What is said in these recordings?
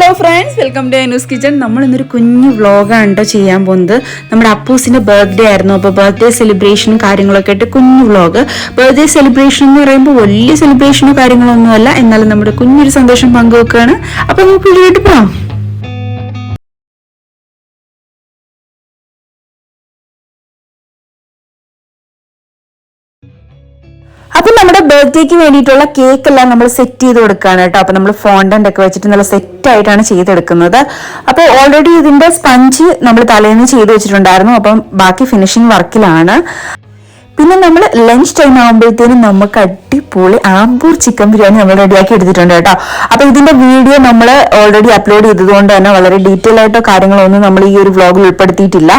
Hello friends welcome to news kitchen നമ്മൾ ഇന്നൊരു കുഞ്ഞു വ്ളോഗാണ് കേട്ടോ ചെയ്യാൻ പോകുന്നത്. നമ്മുടെ അപ്പൂസിന്റെ ബർത്ത്ഡേ ആയിരുന്നു. അപ്പോൾ ബർത്ത്ഡേ സെലിബ്രേഷനും കാര്യങ്ങളൊക്കെ ആയിട്ട് കുഞ്ഞു വ്ളോഗ് ബർത്ത്ഡേ സെലിബ്രേഷൻ എന്ന് പറയുമ്പോൾ വലിയ സെലിബ്രേഷനോ കാര്യങ്ങളൊന്നുമല്ല. എന്നാലും നമ്മുടെ കുഞ്ഞൊരു സന്തോഷം പങ്കുവെക്കുകയാണ്. അപ്പോൾ നമുക്ക് വീട്ടിലോട്ട് പോകാം അപ്പൊ നമ്മുടെ ബർത്ത്ഡേക്ക് വേണ്ടിയിട്ടുള്ള കേക്ക് എല്ലാം നമ്മൾ സെറ്റ് ചെയ്ത് കൊടുക്കുകയാണ് കേട്ടോ. അപ്പൊ നമ്മൾ ഫോണ്ടന്റ് ഒക്കെ വെച്ചിട്ട് നല്ല സെറ്റ് ആയിട്ടാണ് ചെയ്തെടുക്കുന്നത്. അപ്പോൾ ഓൾറെഡി ഇതിന്റെ സ്പഞ്ച് നമ്മൾ തലേന്ന് ചെയ്ത് വെച്ചിട്ടുണ്ടായിരുന്നു. അപ്പം ബാക്കി ഫിനിഷിംഗ് വർക്കിലാണ് പിന്നെ നമ്മൾ ലഞ്ച് ടൈം ആകുമ്പോഴത്തേനും നമുക്ക് അടിപൊളി ആംബൂർ ചിക്കൻ ബിരിയാണി നമ്മൾ റെഡിയാക്കി എടുത്തിട്ടുണ്ട് കേട്ടോ. അപ്പൊ ഇതിന്റെ വീഡിയോ നമ്മൾ ഓൾറെഡി അപ്ലോഡ് ചെയ്തതുകൊണ്ട് തന്നെ വളരെ ഡീറ്റെയിൽ ആയിട്ടോ കാര്യങ്ങളൊന്നും നമ്മൾ ഈ ഒരു വ്ലോഗിൽ ഉൾപ്പെടുത്തിയിട്ടില്ല.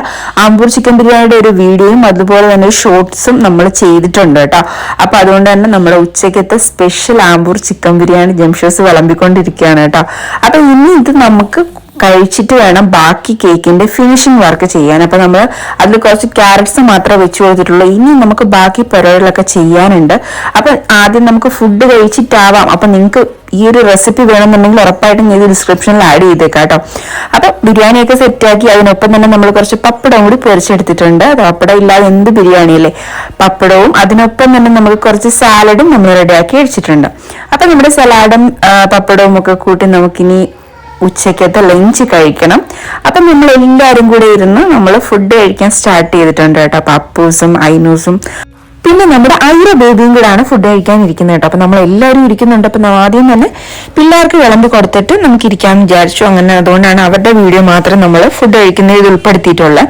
ആംബൂർ ചിക്കൻ ബിരിയാണിയുടെ ഒരു വീഡിയോയും അതുപോലെ തന്നെ ഷോർട്സും നമ്മൾ ചെയ്തിട്ടുണ്ട് കേട്ടോ. അപ്പൊ അതുകൊണ്ട് തന്നെ നമ്മുടെ ഉച്ചയ്ക്കത്തെ സ്പെഷ്യൽ ആംബൂർ ചിക്കൻ ബിരിയാണി ജംഷോസ് വിളമ്പിക്കൊണ്ടിരിക്കുകയാണ് കേട്ടോ. അപ്പൊ ഇനി ഇത് നമുക്ക് കഴിച്ചിട്ട് വേണം ബാക്കി കേക്കിന്റെ ഫിനിഷിംഗ് വർക്ക് ചെയ്യാൻ. അപ്പൊ നമ്മൾ അതിൽ കുറച്ച് ക്യാരറ്റ്സ് മാത്രമേ വെച്ച് കൊടുത്തിട്ടുള്ളൂ. ഇനി നമുക്ക് ബാക്കി പരിപാടികളൊക്കെ ചെയ്യാനുണ്ട്. അപ്പൊ ആദ്യം നമുക്ക് ഫുഡ് കഴിച്ചിട്ടാവാം. അപ്പൊ നിങ്ങൾക്ക് ഈ ഒരു റെസിപ്പി വേണമെന്നുണ്ടെങ്കിൽ ഉറപ്പായിട്ടും ഇത് ഡിസ്ക്രിപ്ഷനിൽ ആഡ് ചെയ്തേക്കാം കേട്ടോ. അപ്പൊ ബിരിയാണിയൊക്കെ സെറ്റാക്കി അതിനൊപ്പം തന്നെ നമ്മൾ കുറച്ച് പപ്പടം കൂടി പൊരിച്ചെടുത്തിട്ടുണ്ട്. അത് പപ്പടം ഇല്ലാതെ എന്ത് ബിരിയാണിയല്ലേ പപ്പടവും അതിനൊപ്പം തന്നെ നമുക്ക് കുറച്ച് സാലഡും നമ്മൾ റെഡിയാക്കി വെച്ചിട്ടുണ്ട് അപ്പൊ നമ്മുടെ സലാഡും പപ്പടവും ഒക്കെ കൂട്ടി നമുക്കിനി ഉച്ചക്കത്തെ ലഞ്ച് കഴിക്കണം. അപ്പം നമ്മൾ എല്ലാവരും കൂടെ ഇരുന്ന് നമ്മൾ ഫുഡ് കഴിക്കാൻ സ്റ്റാർട്ട് ചെയ്തിട്ടുണ്ട് കേട്ടോ. പപ്പൂസും ഐനൂസും പിന്നെ നമ്മുടെ ഐറ ബേബിയും കൂടാണ് ഫുഡ് കഴിക്കാൻ ഇരിക്കുന്നത് കേട്ടോ. അപ്പം നമ്മൾ എല്ലാവരും ഇരിക്കുന്നുണ്ട്. അപ്പം ആദ്യം തന്നെ പിള്ളേർക്ക് വിളമ്പി കൊടുത്തിട്ട് നമുക്ക് ഇരിക്കാമെന്ന് വിചാരിച്ചു. അങ്ങനെ അതുകൊണ്ടാണ് അവരുടെ വീഡിയോ മാത്രം നമ്മൾ ഫുഡ് കഴിക്കുന്നതിൽ ഉൾപ്പെടുത്തിയിട്ടുള്ളത്.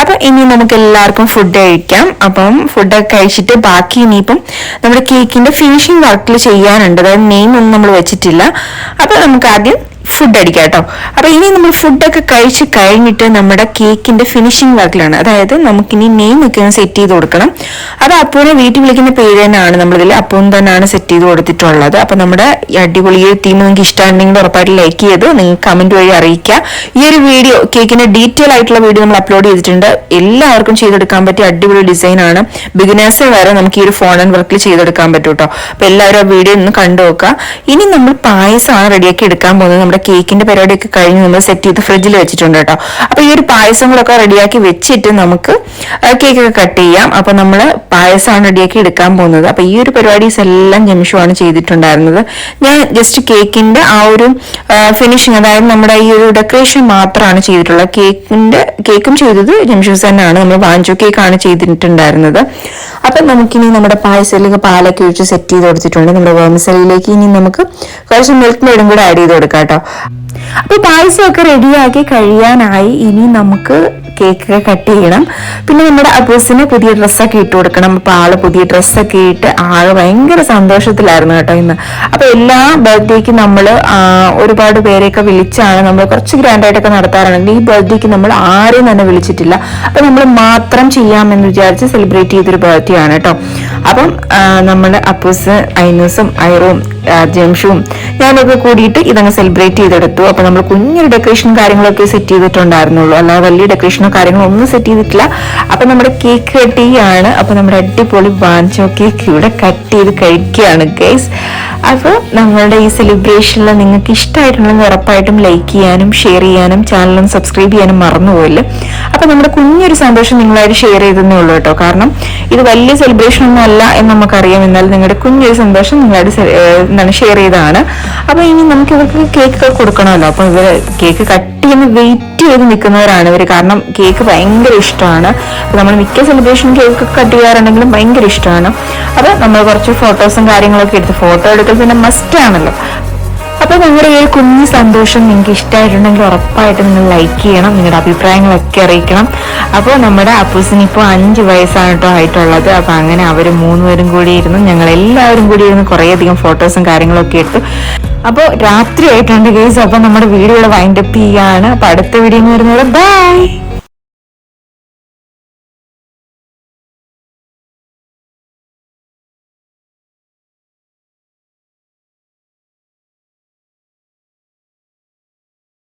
അപ്പം ഇനി നമുക്ക് എല്ലാവർക്കും ഫുഡ് കഴിക്കാം. അപ്പം ഫുഡൊക്കെ കഴിച്ചിട്ട് ബാക്കി ഇനിയിപ്പം നമ്മുടെ കേക്കിന്റെ ഫിനിഷിംഗ് വർക്കിൽ ചെയ്യാനുണ്ട്. അതായത് നെയിം ഒന്നും നമ്മൾ വെച്ചിട്ടില്ല. അപ്പം നമുക്ക് ആദ്യം ഫുഡ് അടിക്കാം കേട്ടോ. അപ്പൊ ഇനി നമ്മൾ ഫുഡൊക്കെ കഴിച്ച് കഴിഞ്ഞിട്ട് നമ്മുടെ കേക്കിന്റെ ഫിനിഷിംഗ് വർക്കിലാണ് അതായത് നമുക്കിനി നെയിം ഒക്കെ സെറ്റ് ചെയ്ത് കൊടുക്കണം. അത് അപ്പൂനെ വീട്ടിൽ വിളിക്കുന്ന പേര് തന്നെയാണ് നമ്മളിതിൽ അപ്പൂൻ തന്നെയാണ് സെറ്റ് ചെയ്ത് കൊടുത്തിട്ടുള്ളത്. അപ്പൊ നമ്മുടെ അടിപൊളി ഈ തീം നിങ്ങൾക്ക് ഇഷ്ടമാണെങ്കിൽ ഉറപ്പായിട്ട് ലൈക്ക് ചെയ്ത് നിങ്ങൾക്ക് കമന്റ് വഴി അറിയിക്കുക. ഈ ഒരു വീഡിയോ കേക്കിന്റെ ഡീറ്റെയിൽ ആയിട്ടുള്ള വീഡിയോ നമ്മൾ അപ്ലോഡ് ചെയ്തിട്ടുണ്ട്. എല്ലാവർക്കും ചെയ്തെടുക്കാൻ പറ്റിയ അടിപൊളി ഡിസൈൻ ആണ്. ബിഗിനേഴ്സ് വരെ നമുക്ക് ഈ ഒരു ഫോൺ ആൻഡ് വർക്കിൽ ചെയ്തെടുക്കാൻ പറ്റും കേട്ടോ. അപ്പൊ എല്ലാവരും ആ വീഡിയോ ഒന്ന് കണ്ടു നോക്കുക. ഇനി നമ്മൾ പായസമാണ് റെഡിയാക്കി എടുക്കാൻ പോകുന്നത്. നമ്മുടെ കേക്കിന്റെ പരിപാടിയൊക്കെ കഴിഞ്ഞ് നമ്മൾ സെറ്റ് ചെയ്ത് ഫ്രിഡ്ജിൽ വെച്ചിട്ടുണ്ട് കേട്ടോ. അപ്പൊ ഈ ഒരു പായസങ്ങളൊക്കെ റെഡിയാക്കി വെച്ചിട്ട് നമുക്ക് കേക്ക് ഒക്കെ കട്ട് ചെയ്യാം. അപ്പൊ നമ്മൾ പായസമാണ് റെഡിയാക്കി എടുക്കാൻ പോകുന്നത്. അപ്പൊ ഈ ഒരു പരിപാടീസ് എല്ലാം ജംഷുവാണ് ചെയ്തിട്ടുണ്ടായിരുന്നത്. ഞാൻ ജസ്റ്റ് കേക്കിന്റെ ആ ഒരു ഫിനിഷിങ് അതായത് നമ്മുടെ ഈ ഒരു ഡെക്കറേഷൻ മാത്രമാണ് ചെയ്തിട്ടുള്ളത്. കേക്കിന്റെ കേക്കും ചെയ്തത് ജംഷു തന്നെയാണ്. നമ്മൾ വാഞ്ചു കേക്ക് ആണ് ചെയ്തിട്ടുണ്ടായിരുന്നത്. അപ്പൊ നമുക്കിനി നമ്മുടെ പായസത്തിലേക്ക് പാലൊക്കെ ഒഴിച്ച് സെറ്റ് ചെയ്ത് കൊടുത്തിട്ടുണ്ട്. നമ്മുടെ വേമസലിലേക്ക് ഇനി നമുക്ക് കുറച്ച് മിൽക്ക് മെയ്ഡും കൂടെ ആഡ് ചെയ്ത് കൊടുക്കാം കേട്ടോ. അപ്പൊ പായസമൊക്കെ റെഡിയാക്കി കഴിയാനായി ഇനി നമുക്ക് കേക്ക് ഒക്കെ കട്ട് ചെയ്യണം. പിന്നെ നമ്മുടെ അബൂസിന് പുതിയ ഡ്രസ്സൊക്കെ ഇട്ട് കൊടുക്കണം. അപ്പൊ ആൾ പുതിയ ഡ്രസ്സൊക്കെ ഇട്ട് ആൾ ഭയങ്കര സന്തോഷത്തിലായിരുന്നു കേട്ടോ ഇന്ന്. അപ്പൊ എല്ലാ ബർത്ത്ഡേക്ക് നമ്മൾ ഒരുപാട് പേരെയൊക്കെ വിളിച്ചാണ് നമ്മൾ കുറച്ച് ഗ്രാൻഡായിട്ടൊക്കെ നടത്താറുണ്ട്. ഈ ബർത്ത്ഡേക്ക് നമ്മൾ ആരെയും തന്നെ വിളിച്ചിട്ടില്ല. അപ്പൊ നമ്മൾ മാത്രം ചെയ്യാമെന്ന് വിചാരിച്ച് സെലിബ്രേറ്റ് ചെയ്തൊരു ബർത്ത്ഡേ ആണ് കേട്ടോ. അപ്പം നമ്മൾ അപ്പൂസ് ഐനൂസും ഐറും ജംഷും ഞാനൊക്കെ കൂടിയിട്ട് ഇതങ്ങ് സെലിബ്രേറ്റ് ചെയ്തെടുത്തു. അപ്പൊ നമ്മൾ കുഞ്ഞൊരു ഡെക്കറേഷൻ കാര്യങ്ങളൊക്കെ സെറ്റ് ചെയ്തിട്ടുണ്ടായിരുന്നുള്ളൂ. അല്ലാതെ വലിയ ഡെക്കറേഷനോ കാര്യങ്ങളോ ഒന്നും സെറ്റ് ചെയ്തിട്ടില്ല. അപ്പൊ നമ്മുടെ കേക്ക് കട്ട് ചെയ്യാണ് അപ്പൊ നമ്മുടെ അടിപൊളി ബാഞ്ചോ കേക്ക് ഇവിടെ കട്ട് ചെയ്ത് കഴിക്കുകയാണ് ഗൈസ് അപ്പോൾ നമ്മളുടെ ഈ സെലിബ്രേഷനിൽ നിങ്ങൾക്ക് ഇഷ്ടമായിട്ടുണ്ടെങ്കിൽ ഉറപ്പായിട്ടും ലൈക്ക് ചെയ്യാനും ഷെയർ ചെയ്യാനും ചാനലും സബ്സ്ക്രൈബ് ചെയ്യാനും മറന്നുപോയില്ല? അപ്പോൾ നമ്മുടെ കുഞ്ഞൊരു സന്തോഷം നിങ്ങളായിട്ട് ഷെയർ ചെയ്തതേ ഉള്ളൂ കേട്ടോ. കാരണം ഇത് വലിയ സെലിബ്രേഷൻ ഒന്നും അല്ല എന്ന് നമുക്കറിയാം. എന്നാൽ നിങ്ങളുടെ കുഞ്ഞൊരു സന്തോഷം നിങ്ങളായിട്ട് എന്താണ് ഷെയർ ചെയ്തതാണ്. അപ്പൊ ഇനി നമുക്ക് ഇവർക്ക് കേക്ക് കൊടുക്കണമല്ലോ. അപ്പൊ ഇവർ കേക്ക് കട്ട് ചെയ്യുന്ന വെയിറ്റ് ചെയ്ത് നിൽക്കുന്നവരാണ് ഇവർ. കാരണം കേക്ക് ഭയങ്കര ഇഷ്ടമാണ്. നമ്മൾ മിക്ക സെലിബ്രേഷൻ കേക്ക് കട്ട് ചെയ്യാറുണ്ടെങ്കിലും ഭയങ്കര ഇഷ്ടമാണ്. അപ്പൊ നമ്മൾ കുറച്ച് ഫോട്ടോസും കാര്യങ്ങളൊക്കെ എടുത്ത് ഫോട്ടോ എടുക്കൽ പിന്നെ മസ്റ്റ് ആണല്ലോ. അപ്പൊ നിങ്ങളുടെ ഈ കുഞ്ഞു സന്തോഷം നിങ്ങൾക്ക് ഇഷ്ടമായിട്ടുണ്ടെങ്കിൽ ഉറപ്പായിട്ട് നിങ്ങൾ ലൈക്ക് ചെയ്യണം നിങ്ങളുടെ അഭിപ്രായങ്ങളൊക്കെ അറിയിക്കണം. അപ്പോൾ നമ്മുടെ അപ്പൂസിന് ഇപ്പോൾ അഞ്ച് വയസ്സാണ് കേട്ടോ ആയിട്ടുള്ളത്. അപ്പൊ അങ്ങനെ അവർ മൂന്നുപേരും കൂടി ഇരുന്ന് ഞങ്ങൾ എല്ലാവരും കൂടി ഇരുന്ന് കുറേയധികം ഫോട്ടോസും കാര്യങ്ങളൊക്കെ എടുത്തു. അപ്പോൾ രാത്രി ആയിട്ടുണ്ട് കേസ് അപ്പൊ നമ്മുടെ വീഡിയോ വൈൻഡപ്പ് ചെയ്യാണ്. അപ്പോൾ അടുത്ത വീഡിയോ വരുന്നത് ബൈ